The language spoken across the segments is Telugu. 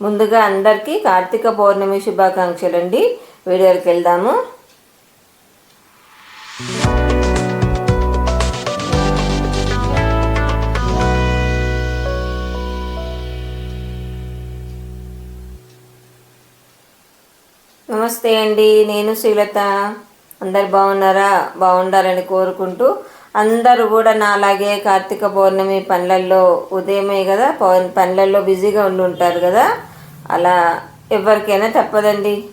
ముందుగా అందరికీ కార్తీక పౌర్ణమి శుభాకాంక్షలు అండి వీడియోకి వెళ్దాము. నమస్తే అండి నేను శ్రీలత. అందరు బాగున్నారా? బాగుండాలని కోరుకుంటూ అందరూ కూడా నాలాగే కార్తీక పౌర్ణమి పనులలో ఉదయమే కదా? పౌర్ పనులలో బిజీగా ఉండి ఉంటారు కదా? అలా ఎవరికైనా తప్పదండి.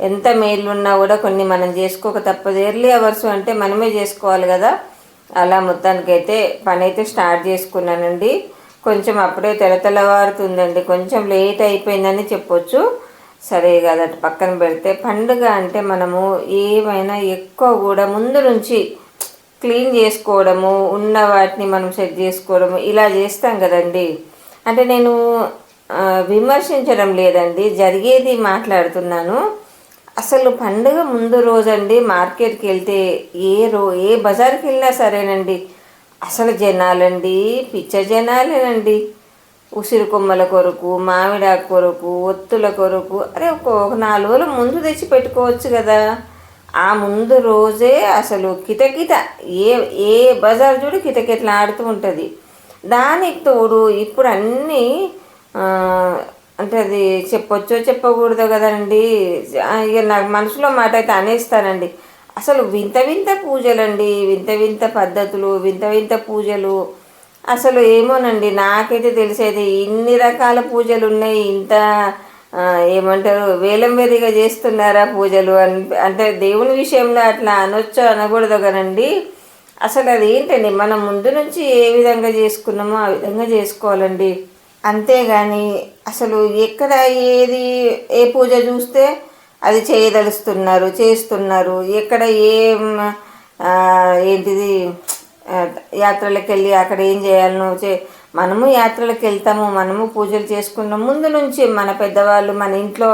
ఎంత మేలు ఉన్నా కూడా కొన్ని మనం చేసుకోక తప్పదు. ఎర్లీ అవర్స్ అంటే మనమే చేసుకోవాలి కదా? అలా మొత్తానికైతే పని అయితే స్టార్ట్ చేసుకున్నానండి. కొంచెం అప్పుడే తెలతెలవారుతుందండి కొంచెం లేట్ అయిపోయిందని చెప్పొచ్చు. సరే కదా పక్కన పెడితే పండుగ అంటే మనము ఏమైనా ఎక్కువ కూడా ముందు నుంచి క్లీన్ చేసుకోవడము ఉన్న వాటిని మనం సెట్ చేసుకోవడము ఇలా చేస్తాం కదండి. అంటే నేను విమర్శించడం లేదండి జరిగేది మాట్లాడుతున్నాను. అసలు పండుగ ముందు రోజండి మార్కెట్కి వెళ్తే ఏ రో ఏ బజార్కి వెళ్ళినా సరేనండి. అసలు జనాలండి పిచ్చ జనాలేనండి. ఉసిరి కొమ్మల కొరకు మామిడాకు కొరకు ఒత్తుల కొరకు అరే ఒక నాలుగు రోజులు ముందు తెచ్చి పెట్టుకోవచ్చు కదా. ఆ ముందు రోజే అసలు కిటకిట ఏ ఏ బజార్ చూడు కిటకిటలు ఆడుతూ ఉంటుంది. దానికి తోడు ఇప్పుడు అన్నీ అంటే అది చెప్పొచ్చో చెప్పకూడదో కదండి. ఇక నాకు మనసులో మాట అయితే అనేస్తానండి. అసలు వింత వింత పూజలండి వింత వింత పద్ధతులు వింత వింత పూజలు. అసలు ఏమోనండి నాకైతే తెలిసేది ఇన్ని రకాల పూజలు ఉన్నాయి ఇంత ఏమంటారు వేలం వేరిగా చేస్తున్నారా పూజలు అని అంటే దేవుని విషయంలో అట్లా అనొచ్చు అనకూడదు కదండి అసలు అది ఏంటండి మనం ముందు నుంచి ఏ విధంగా చేసుకున్నామో ఆ విధంగా చేసుకోవాలండి. అంతేగాని అసలు ఎక్కడ ఏది ఏ పూజ చూస్తే అది చేయదలుస్తున్నారు చేస్తున్నారు ఎక్కడ ఏం ఏంటిది యాత్రలకు వెళ్ళి అక్కడ ఏం చేయాలనో చే మనము యాత్రలకు వెళ్తాము మనము పూజలు చేసుకున్నాం ముందు నుంచి మన పెద్దవాళ్ళు మన ఇంట్లో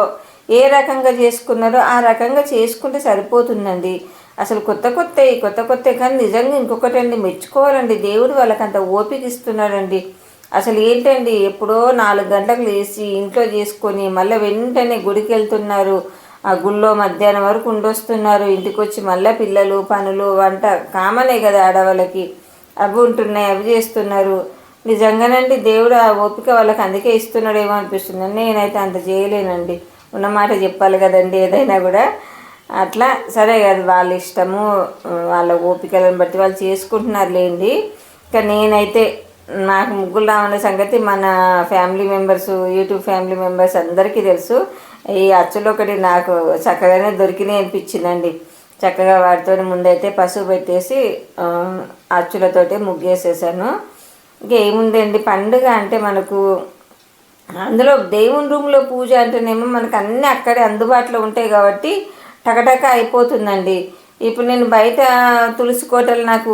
ఏ రకంగా చేసుకున్నారో ఆ రకంగా చేసుకుంటే సరిపోతుందండి. అసలు కొత్త కొత్త కొత్త కొత్త కానీ నిజంగా ఇంకొకటి అండి మెచ్చుకోవాలండి. దేవుడు వాళ్ళకి అంత ఓపిక ఇస్తున్నాడండి. అసలు ఏంటండి ఎప్పుడో నాలుగు గంటలకు లేచి ఇంట్లో చేసుకొని మళ్ళీ వెంటనే గుడికి వెళ్తున్నారు. ఆ గుళ్ళో మధ్యాహ్నం వరకు ఉండొస్తున్నారు. ఇంటికి వచ్చి మళ్ళీ పిల్లలు పనులు వంట కామనే కదా ఆడవాళ్ళకి. అవి ఉంటున్నాయి అవి చేస్తున్నారు. నిజంగానండి దేవుడు ఆ ఓపిక వాళ్ళకి అందుకే ఇస్తున్నాడేమో అనిపిస్తుంది. నేనైతే అంత చేయలేనండి. ఉన్నమాట చెప్పాలి కదండి ఏదైనా కూడా. అట్లా సరే కదా వాళ్ళ ఇష్టము వాళ్ళ ఓపికలను బట్టి వాళ్ళు చేసుకుంటున్నారు లేండి ఇంకా నేనైతే నాకు ముగ్గులు రావన్న సంగతి మన family members YouTube family members అందరికీ తెలుసు. ఈ అచ్చులు ఒకటి నాకు చక్కగానే దొరికినాయి అనిపించిందండి. చక్కగా వాటితో ముందైతే పసుపు పెట్టేసి ఆ, అచ్చులతోటి ముగ్గేసేసాను. ఇంకా ఏముందండి పండుగ అంటే మనకు అందులో దేవుని రూమ్లో పూజ అంటేనేమో మనకు అన్నీ అక్కడే అందుబాటులో ఉంటాయి కాబట్టి టకటక అయిపోతుందండి. ఇప్పుడు నేను బయట తులసి కోటలు నాకు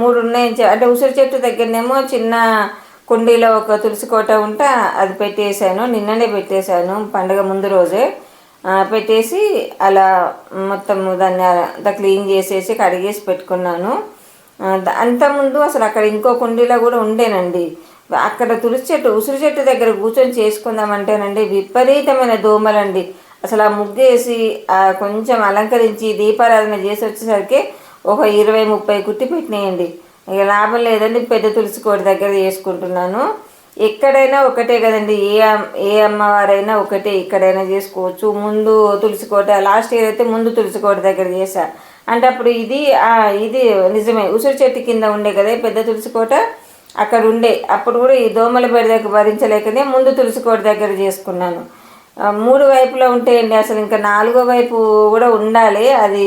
మూడు ఉన్నాయి. అంటే ఉసిరి చెట్టు దగ్గరనేమో చిన్న కుండీలో ఒక తులసి కోట ఉంటే అది పెట్టేశాను. నిన్ననే పెట్టేశాను పండుగ ముందు రోజే. పెట్టేసి అలా మొత్తం దాన్ని అంతా క్లీన్ చేసేసి కడిగేసి పెట్టుకున్నాను. అంతకుముందు అసలు అక్కడ ఇంకో కుండీలో కూడా ఉండేనండి. అక్కడ తులసి చెట్టు ఉసిరి చెట్టు దగ్గర కూర్చొని చేసుకుందామంటేనండి విపరీతమైన దోమలండి. అసలు ఆ ముగ్గేసి కొంచెం అలంకరించి దీపారాధన చేసి వచ్చేసరికి ఒక ఇరవై ముప్పై కుట్టి పెట్టినాయండి. ఇక లాభం లేదండి పెద్ద తులసి కోట దగ్గర చేసుకుంటున్నాను. ఎక్కడైనా ఒకటే కదండి ఏ ఏ అమ్మవారైనా ఒకటే ఇక్కడైనా చేసుకోవచ్చు. ముందు తులసి కోట లాస్ట్ ఇయర్ అయితే ముందు తులసి కోట దగ్గర చేశా. అంటే అప్పుడు ఇది ఇది నిజమే. ఉసిరి చెట్టు కింద ఉండే కదా పెద్ద తులసి కోట అక్కడ ఉండే. అప్పుడు కూడా ఈ దోమల బెడదకు భరించలేకనే ముందు తులసి కోట దగ్గర చేసుకున్నాను. మూడు వైపులా ఉంటాయండి అసలు ఇంకా నాలుగో వైపు కూడా ఉండాలి. అది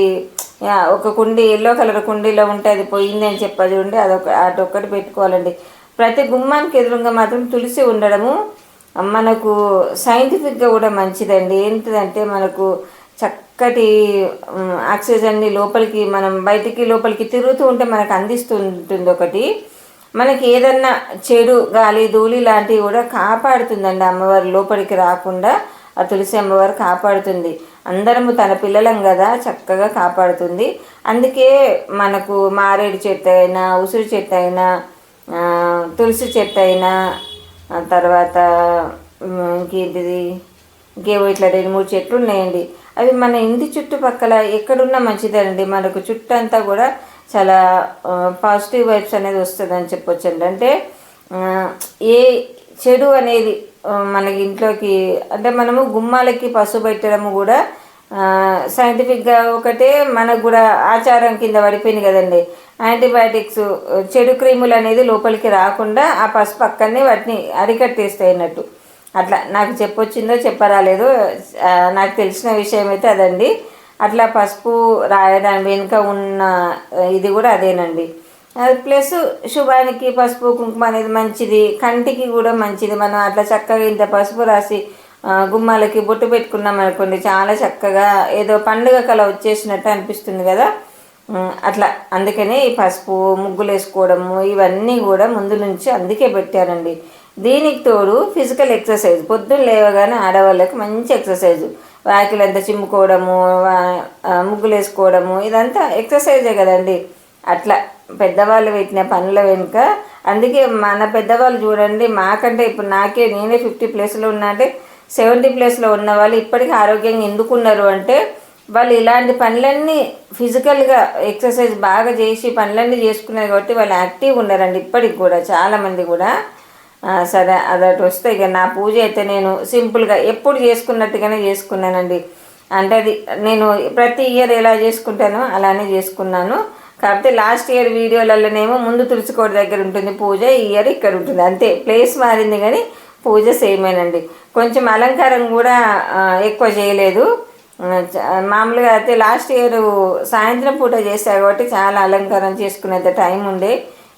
ఒక కుండీ ఎల్లో కలర్ కుండీలో ఉంటే అది పోయింది అని చెప్పది ఉండి అదొక అటొక్కటి పెట్టుకోవాలండి. ప్రతి గుమ్మానికి ఎదురుగా మాత్రం తులసి ఉండడము మనకు సైంటిఫిక్గా కూడా మంచిదండి. ఏంటిదంటే మనకు చక్కటి ఆక్సిజన్ని లోపలికి మనం బయటికి లోపలికి తిరుగుతూ ఉంటే మనకు అందిస్తుంటుంది ఒకటి. మనకి ఏదన్నా చెడు గాలి ధూళి లాంటివి కూడా కాపాడుతుందండి అమ్మవారు లోపలికి రాకుండా. ఆ తులసి అమ్మవారు కాపాడుతుంది. అందరము తన పిల్లలం కదా చక్కగా కాపాడుతుంది. అందుకే మనకు మారేడు చెట్టు అయినా ఉసిరి చెట్టు అయినా తులసి చెట్టు అయినా తర్వాత ఇంకేంటిది? ఇంకేవో ఇట్లా రెండు మూడు చెట్లు ఉన్నాయండి. అవి మన ఇంటి చుట్టుపక్కల ఎక్కడున్నా మంచిదండి మనకు చుట్టంతా కూడా చాలా పాజిటివ్ వైబ్స్ అనేది వస్తుందని చెప్పొచ్చండి. అంటే ఏ చెడు అనేది మనకి ఇంట్లోకి అంటే మనము గుమ్మాలకి పసుపు పెట్టడము కూడా సైంటిఫిక్గా ఒకటే మనకు కూడా ఆచారం కింద పడిపోయింది కదండి. యాంటీబయాటిక్స్ చెడు క్రీములు అనేది లోపలికి రాకుండా ఆ పసుపు పక్కనే వాటిని అరికట్టేస్తాయి అన్నట్టు అట్లా నాకు చెప్పొచ్చిందో చెప్పరాలేదో. నాకు తెలిసిన విషయం అయితే అదండి. అట్లా పసుపు రాయడానికి వెనుక ఉన్న ఇది కూడా అదేనండి. ప్లస్ శుభానికి పసుపు కుంకుమ అనేది మంచిది. కంటికి కూడా మంచిది. మనం అట్లా చక్కగా ఇంత పసుపు రాసి గుమ్మాలకి బొట్టు పెట్టుకున్నాం అనుకోండి చాలా చక్కగా ఏదో పండుగ కళ వచ్చేసినట్టు అనిపిస్తుంది కదా. అట్లా. అందుకనే ఈ పసుపు ముగ్గులు వేసుకోవడము ఇవన్నీ కూడా ముందు నుంచి అందుకే పెట్టారండి దీనికి తోడు ఫిజికల్ ఎక్సర్సైజ్ పొద్దున్న లేవగానే ఆడవాళ్ళకి మంచి ఎక్సర్సైజ్ వాకిలంతా చిమ్ముకోవడము ముగ్గులు వేసుకోవడము ఇదంతా ఎక్సర్సైజే కదండి. అట్లా పెద్దవాళ్ళు పెట్టిన పనుల వెనుక అందుకే మన పెద్దవాళ్ళు చూడండి మాకంటే ఇప్పుడు నాకే నేనే ఫిఫ్టీ ప్లేస్లో ఉన్నా అంటే సెవెంటీ ప్లేస్లో ఉన్న వాళ్ళు ఇప్పటికీ ఆరోగ్యంగా ఎందుకున్నారు అంటే వాళ్ళు ఇలాంటి పనులన్నీ ఫిజికల్గా ఎక్సర్సైజ్ బాగా చేసి పనులన్నీ చేసుకున్నారు కాబట్టి వాళ్ళు యాక్టివ్గా ఉన్నారండి ఇప్పటికి కూడా చాలామంది కూడా. సరే అదటి వస్తే ఇక నా పూజ అయితే నేను సింపుల్గా ఎప్పుడు చేసుకున్నట్టుగానే చేసుకున్నానండి. అంటే అది నేను ప్రతి ఇయర్ ఎలా చేసుకుంటానో అలానే చేసుకున్నాను. కాకపోతే లాస్ట్ ఇయర్ వీడియోలలోనేమో ముందు తులసికోట దగ్గర ఉంటుంది పూజ ఈ ఇయర్ ఇక్కడ ఉంటుంది. అంతే ప్లేస్ మారింది కానీ పూజ సేమేనండి కొంచెం అలంకారం కూడా ఎక్కువ చేయలేదు. మామూలుగా అయితే లాస్ట్ ఇయర్ సాయంత్రం పూట చేశా కాబట్టి చాలా అలంకారం చేసుకునేంత టైం ఉండే.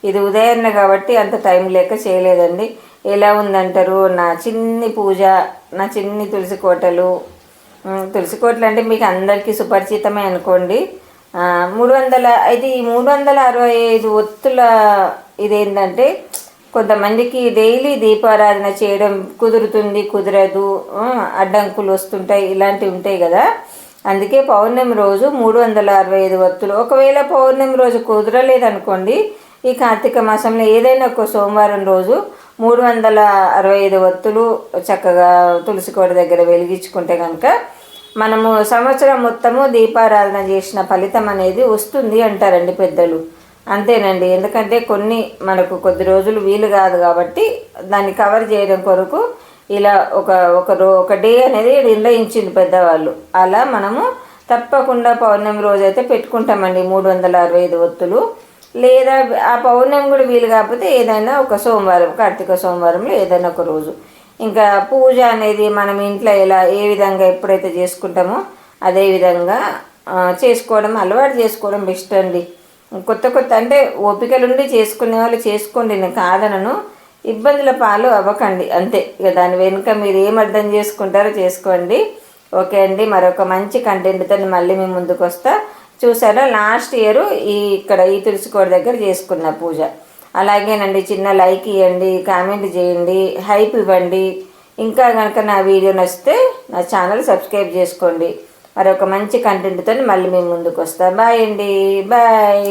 ఇది ఉదయాన్న కాబట్టి అంత టైం లేక చేయలేదండి. ఎలా ఉందంటారు? నా చిన్ని పూజ నా చిన్ని తులసి కోటలు. తులసి కోటలు అంటే మీకు అందరికీ సుపరిచితమే అనుకోండి. మూడు వందల అయితే ఈ మూడు వందల అరవై ఐదు ఒత్తుల ఇదేంటంటే కొంతమందికి డైలీ దీపారాధన చేయడం కుదురుతుంది కుదరదు. అడ్డంకులు వస్తుంటాయి ఇలాంటివి ఉంటాయి కదా. అందుకే పౌర్ణమి రోజు మూడు వందల అరవై ఐదు ఒత్తులు. ఒకవేళ పౌర్ణమి రోజు కుదరలేదనుకోండి ఈ కార్తీక మాసంలో ఏదైనా ఒక సోమవారం రోజు మూడు వందల అరవై ఐదు ఒత్తులు చక్కగా తులసి కోట దగ్గర వెలిగించుకుంటే కనుక మనము సంవత్సరం మొత్తము దీపారాధన చేసిన ఫలితం అనేది వస్తుంది అంటారండి పెద్దలు. అంతేనండి. ఎందుకంటే కొన్ని మనకు కొద్ది రోజులు వీలు కాదు కాబట్టి దాన్ని కవర్ చేయడం కొరకు ఇలా ఒక ఒక రో ఒక డే అనేది నిర్ణయించింది పెద్దవాళ్ళు. అలా మనము తప్పకుండా పౌర్ణమి రోజు అయితే పెట్టుకుంటామండి మూడు వందల అరవై ఐదు ఒత్తులు. లేదా ఆ పౌర్ణమి కూడా వీలు కాకపోతే ఏదైనా ఒక సోమవారం కార్తీక సోమవారంలో ఏదైనా ఒక రోజు. ఇంకా పూజ అనేది మనం ఇంట్లో ఎలా ఏ విధంగా ఎప్పుడైతే చేసుకుంటామో అదే విధంగా చేసుకోవడం అలవాటు చేసుకోవడం బెస్ట్ అండి. కొత్త కొత్త అంటే ఓపికలుండి చేసుకునే వాళ్ళు చేసుకోండి నేను కాదనను. ఇబ్బందుల పాలు అవ్వకండి అంతే. ఇక దాని వెనుక మీరు ఏం అర్థం చేసుకుంటారో చేసుకోండి. ఓకే అండి మరొక మంచి కంటెంట్తో మళ్ళీ మేము ముందుకు వస్తా చూసారా లాస్ట్ ఇయర్ ఈ ఇక్కడ ఈ తులసికోట దగ్గర చేసుకున్న పూజ. అలాగేనండి చిన్న లైక్ ఇవ్వండి కామెంట్ చేయండి హైప్ ఇవ్వండి. ఇంకా కనుక నా వీడియో నచ్చితే నా ఛానల్ సబ్స్క్రైబ్ చేసుకోండి. మరొక మంచి కంటెంట్తో మళ్ళీ మేము ముందుకు వస్తాం. బాయ్ అండి. బాయ్.